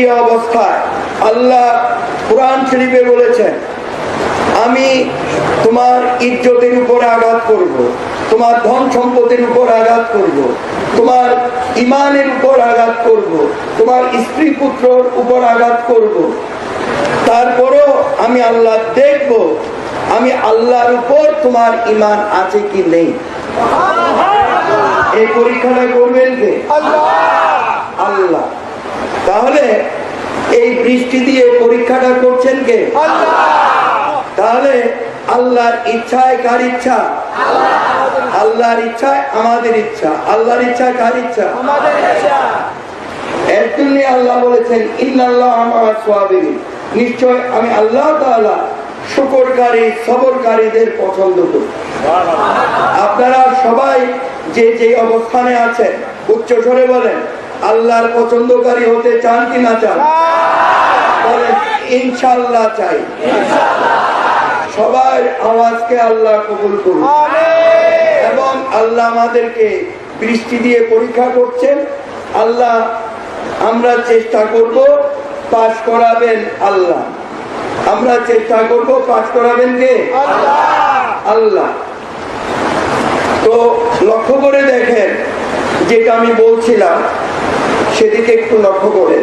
বৃষ্টি অবস্থায় আল্লাহ কোরআন শরীফে বলেছেন, আমি তোমার ইজ্জতের উপরে আঘাত করব। তোমার ধন সম্পদের উপর আঘাত করব। তোমার ইমানের উপর আঘাত করব। তোমার স্ত্রী পুত্রর উপর আঘাত করব। তারপরও আমি আল্লাহ দেখব, আমি আল্লাহর উপর তোমার ইমান আছে কি নেই এই পরীক্ষাটা করবেন কে আল্লাহ তাহলে এই বৃষ্টি দিয়ে পরীক্ষাটা করছেন কে? তাহলে আল্লাহর ইচ্ছায় কার ইচ্ছা? আল্লাহর ইচ্ছায় আমাদের ইচ্ছা। আল্লাহর ইচ্ছা কার ইচ্ছা? এর জন্য আল্লাহ বলেছেন ইন্নাল্লাহ আমার সোয়াবিন নিশ্চয় আমি আল্লাহ তাআলা শুকরকারী সবরকারীদের পছন্দ করি। আপনারা সবাই যে যে অবস্থানে আছেন উচ্চ স্বরে বলেন আল্লাহর পছন্দকারী হতে চান কি না চান? ইনশাল্লাহ চাই। সবার আওয়াজকে আল্লাহ কবুল করুন এবং আল্লাহ আমাদেরকে বৃষ্টি দিয়ে পরীক্ষা করছেন। আল্লাহ আমরা চেষ্টা করব পাশ করাবেন আল্লাহ। আমরা চেষ্টা করব পাশ করাবেন কে? আল্লাহ। তো লক্ষ্য করে দেখেন যেটা আমি বলছিলাম সেদিকে একটু লক্ষ্য করে।